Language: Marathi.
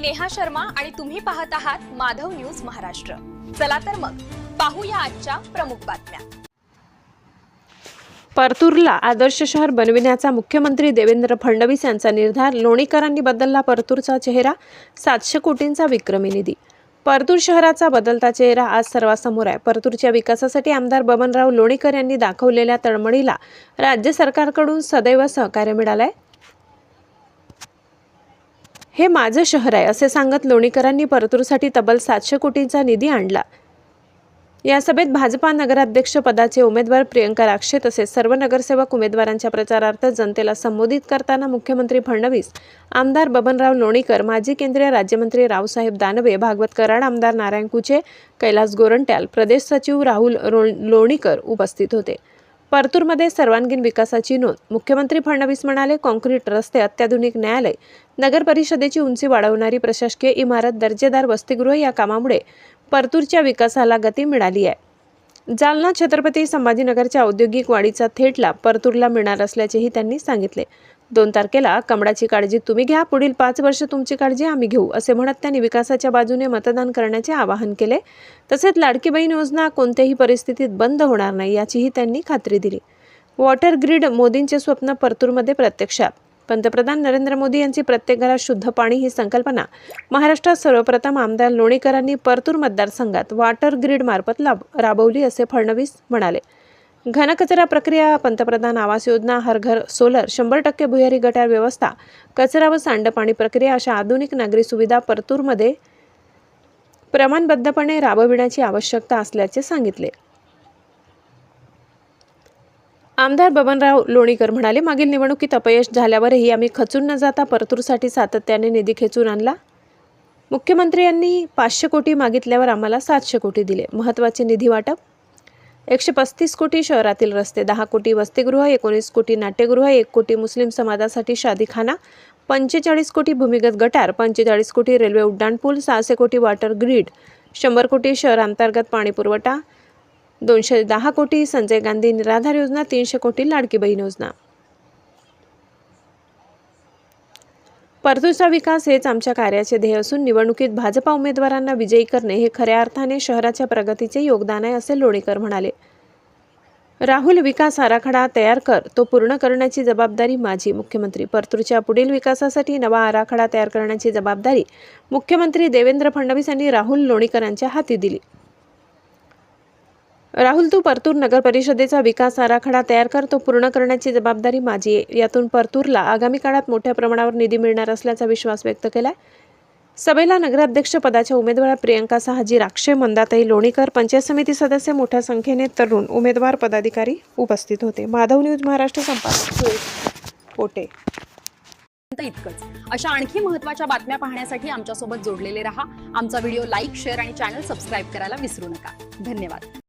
मी नेहा शर्मा आणि तुम्ही पाहत आहात माधव न्यूज महाराष्ट्र. चला तर मग पाहूया आजच्या प्रमुख बातम्या. परतूरला आदर्श शहर बनविण्याचा मुख्यमंत्री देवेंद्र फडणवीस यांचा निर्धार लोणीकरांनी बदलला परतूरचा चेहरा सातशे कोटींचा विक्रमी निधी. परतूर शहराचा बदलता चेहरा आज सर्वांसमोर आहे. परतूरच्या विकासासाठी आमदार बबनराव लोणीकर यांनी दाखवलेल्या तळमळीला राज्य सरकारकडून सदैव सहकार्य मिळालं आहे हे माझं शहर आहे असे सांगत लोणीकरांनी परतूरसाठी तब्बल सातशे कोटींचा निधी आणला. या सभेत भाजपा नगराध्यक्ष पदाचे उमेदवार प्रियंका राक्षे तसेच सर्व नगरसेवक उमेदवारांच्या प्रचारार्थ जनतेला संबोधित करताना मुख्यमंत्री फडणवीस आमदार बबनराव लोणीकर माजी केंद्रीय राज्यमंत्री रावसाहेब दानवे भागवत कराड आमदार नारायण कुचे कैलास गोरंट्याल प्रदेश सचिव राहुल लोणीकर उपस्थित होते. परतूरमध्ये सर्वांगीण विकासाची नोंद. मुख्यमंत्री फडणवीस म्हणाले कॉन्क्रीट रस्ते अत्याधुनिक न्यायालय नगर परिषदेची उंची वाढवणारी प्रशासकीय इमारत दर्जेदार वसतिगृह या कामामुळे परतूरच्या विकासाला गती मिळाली आहे. जालना छत्रपती संभाजीनगरच्या औद्योगिक वाढीचा थेट लाभ परतूरला मिळणार असल्याचेही त्यांनी सांगितले. दोन तारखेला कमळाची काळजी तुम्ही घ्या. पुढील पाच वर्ष तुमची काळजी आम्ही घेऊ असे म्हणत त्यांनी विकासाच्या बाजूने मतदान करण्याचे आवाहन केले. तसेच लाडकी बहीण योजना कोणत्याही परिस्थितीत बंद होणार नाही याचीही त्यांनी खात्री दिली. वॉटर ग्रीड मोदींचे स्वप्न परतूरमध्ये प्रत्यक्षात. पंतप्रधान नरेंद्र मोदी यांची प्रत्येक घरात शुद्ध पाणी ही संकल्पना. महाराष्ट्रात सर्वप्रथम आमदार लोणीकरांनी परतूर मतदारसंघात वॉटर ग्रीड मार्फत लाभ राबवली असे फडणवीस म्हणाले. घनकचरा प्रक्रिया पंतप्रधान आवास योजना हर घर सोलर शंभर टक्के भुयारी गटार व्यवस्था कचरा व सांडपाणी प्रक्रिया अशा आधुनिक नागरी सुविधा परतूरमध्ये प्रमाणबद्धपणे राबविण्याची आवश्यकता असल्याचे सांगितले. आमदार बबनराव लोणीकर म्हणाले मागील निवडणुकीत अपयश झाल्यावरही आम्ही खचून न जाता परतूरसाठी सातत्याने निधी खेचून आणला. मुख्यमंत्री यांनी पाचशे कोटी मागितल्यावर आम्हाला सातशे कोटी दिले. महत्त्वाचे निधी वाटप एकशे पस्तीस कोटी शहरातील रस्ते दहा कोटी वसतिगृह एकोणीस कोटी नाट्यगृह एक कोटी मुस्लिम समाजासाठी शादीखाना पंचेचाळीस कोटी भूमिगत गटार पंचेचाळीस कोटी रेल्वे उड्डाणपूल सहाशे कोटी वॉटर ग्रीड शंभर कोटी शहरांतर्गत पाणीपुरवठा दोनशे दहा कोटी संजय गांधी निराधार योजना तीनशे कोटी लाडकी बहीण योजना. परतूरचा विकास हेच आमच्या कार्याचे ध्येय असून निवडणुकीत भाजपा उमेदवारांना विजयी करणे हे खऱ्या अर्थाने शहराच्या प्रगतीचे योगदान आहे असे लोणीकर म्हणाले. राहुल विकास आराखडा तयार कर तो पूर्ण करण्याची जबाबदारी माझी मुख्यमंत्री. परतूरच्या पुढील विकासासाठी नवा आराखडा तयार करण्याची जबाबदारी मुख्यमंत्री देवेंद्र फडणवीस यांनी राहुल लोणीकरांच्या हाती दिली. राहुल तू परतूर नगर परिषदेचा विकास आराखडा तयार कर. तो पूर्ण करण्याची जबाबदारी माझी आहे. यातून परतूरला आगामी काळात मोठ्या प्रमाणावर निधी मिळणार असल्याचा विश्वास व्यक्त केला सभेला नगराध्यक्ष पदाच्या उमेदवार प्रियंका सहाजी राक्षे मंदाताई लोणीकर पंचायत समिती सदस्य मोठ्या संख्येने तरुण उमेदवार पदाधिकारी उपस्थित होते. माधव न्यूज महाराष्ट्र संपादक पोटे इतकंच. अशा आणखी महत्त्वाच्या बातम्या पाहण्यासाठी आमच्यासोबत जोडलेले रहा. आमचा व्हिडिओ लाईक शेअर आणि चॅनल सबस्क्राईब करायला विसरू नका. धन्यवाद.